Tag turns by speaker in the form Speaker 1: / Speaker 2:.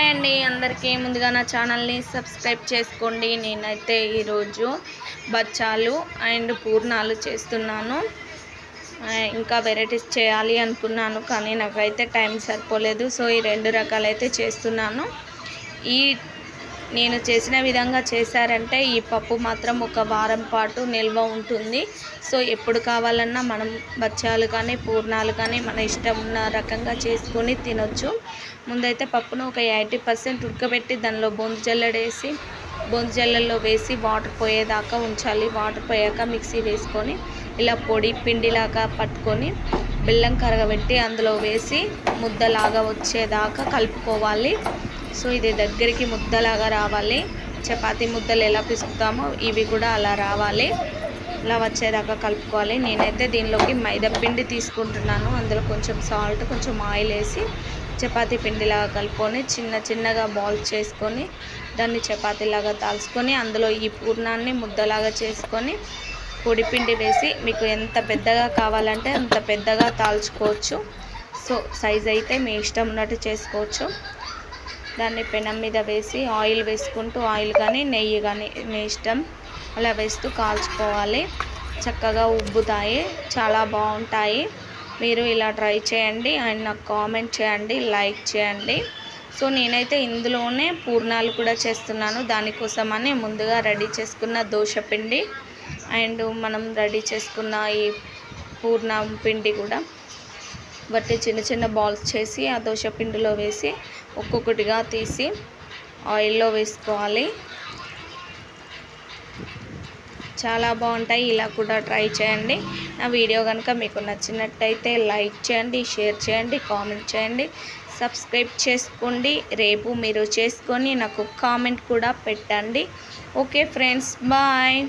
Speaker 1: Hi అండి అందరికీ ముందుగా నా ఛానల్ని సబ్స్క్రైబ్ చేసుకోండి. నేనైతే ఈరోజు బచ్చాలు అండ్ పూర్ణాలు చేస్తున్నాను. ఇంకా వెరైటీస్ చేయాలి అనుకున్నాను కానీ నాకైతే టైం సరిపోలేదు. సో ఈ రెండు రకాలైతే చేస్తున్నాను. ఈ నేను చేసిన విధంగా చేశారంటే ఈ పప్పు మాత్రం ఒక వారం పాటు నిల్వ ఉంటుంది. సో ఎప్పుడు కావాలన్నా మనం బచ్చాలు కానీ పూర్ణాలు కానీ మన ఇష్టం ఉన్న రకంగా చేసుకొని తినొచ్చు. ముందైతే పప్పును ఒక ఎయిటీ పర్సెంట్ ఉడకబెట్టి దానిలో బొందు జల్లడేసి బొందు జల్లల్లో వేసి వాటర్ పోయేదాకా ఉంచాలి. వాటర్ పోయాక మిక్సీ వేసుకొని ఇలా పొడి పిండిలాగా పట్టుకొని బెల్లం కరగబెట్టి అందులో వేసి ముద్దలాగా వచ్చేదాకా కలుపుకోవాలి. సో ఇది దగ్గరికి ముద్దలాగా రావాలి. చపాతీ ముద్దలు ఎలా పిసుకుతామో ఇవి కూడా అలా రావాలి. ఇలా వచ్చేదాకా కలుపుకోవాలి. నేనైతే దీనిలోకి మైదా పిండి తీసుకుంటున్నాను. అందులో కొంచెం సాల్ట్ కొంచెం ఆయిల్ వేసి చపాతీ పిండిలాగా కలుపుకొని చిన్న చిన్నగా బాల్స్ చేసుకొని దాన్ని చపాతీలాగా తాల్చుకొని అందులో ఈ పూర్ణాన్ని ముద్దలాగా చేసుకొని పొడి పిండి వేసి మీకు ఎంత పెద్దగా కావాలంటే అంత పెద్దగా తాల్చుకోవచ్చు. సో సైజ్ అయితే మీ ఇష్టం ఉన్నట్టు చేసుకోవచ్చు. దాన్ని పెనం మీద వేసి ఆయిల్ వేసుకుంటూ ఆయిల్ కానీ నెయ్యి కానీ మీ ఇష్టం అలా వేస్తూ కాల్చుకోవాలి. చక్కగా ఉబ్బుతాయి. చాలా బాగుంటాయి. మీరు ఇలా ట్రై చేయండి. అండ్ నాకు కామెంట్ చేయండి. లైక్ చేయండి. సో నేనైతే ఇందులోనే పూర్ణాలు కూడా చేస్తున్నాను. దానికోసమని ముందుగా రెడీ చేసుకున్న దోశ పిండి అండ్ మనం రెడీ చేసుకున్న ఈ పూర్ణం పిండి కూడా. బట్టి చిన్న చిన్న బాల్స్ చేసి ఆ దోశ పిండిలో వేసి ఒక్కొక్కటిగా తీసి ఆయిల్లో వేసుకోవాలి. చాలా బాగుంటాయి. ఇలా కూడా ట్రై చేయండి. నా వీడియో కనుక మీకు నచ్చినట్టయితే లైక్ చేయండి షేర్ చేయండి కామెంట్ చేయండి. సబ్స్క్రైబ్ చేసుకోండి. రేపు మీరు చేసుకొని నాకు కామెంట్ కూడా పెట్టండి. Okay friends bye.